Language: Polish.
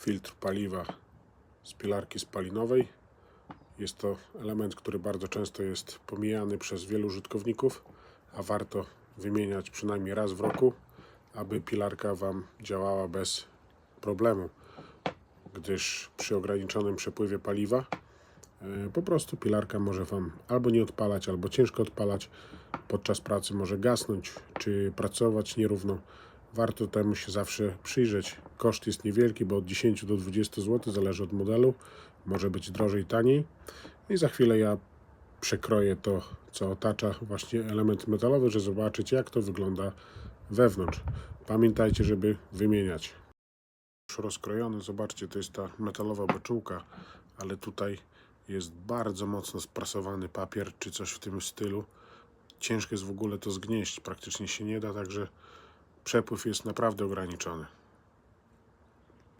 filtr paliwa z pilarki spalinowej. Jest to element, który bardzo często jest pomijany przez wielu użytkowników, a warto wymieniać przynajmniej raz w roku, aby pilarka Wam działała bez problemu, gdyż przy ograniczonym przepływie paliwa e, po prostu pilarka może Wam albo nie odpalać, albo ciężko odpalać, podczas pracy może gasnąć, czy pracować nierówno. Warto temu się zawsze przyjrzeć. Koszt jest niewielki, bo od 10 do 20 zł, zależy od modelu. Może być drożej, taniej. I za chwilę ja przekroję to, co otacza właśnie element metalowy, żeby zobaczyć, jak to wygląda wewnątrz. Pamiętajcie, żeby wymieniać. Już rozkrojony, zobaczcie, to jest ta metalowa beczułka, ale tutaj jest bardzo mocno sprasowany papier, czy coś w tym stylu. Ciężko jest w ogóle to zgnieść, praktycznie się nie da, także przepływ jest naprawdę ograniczony.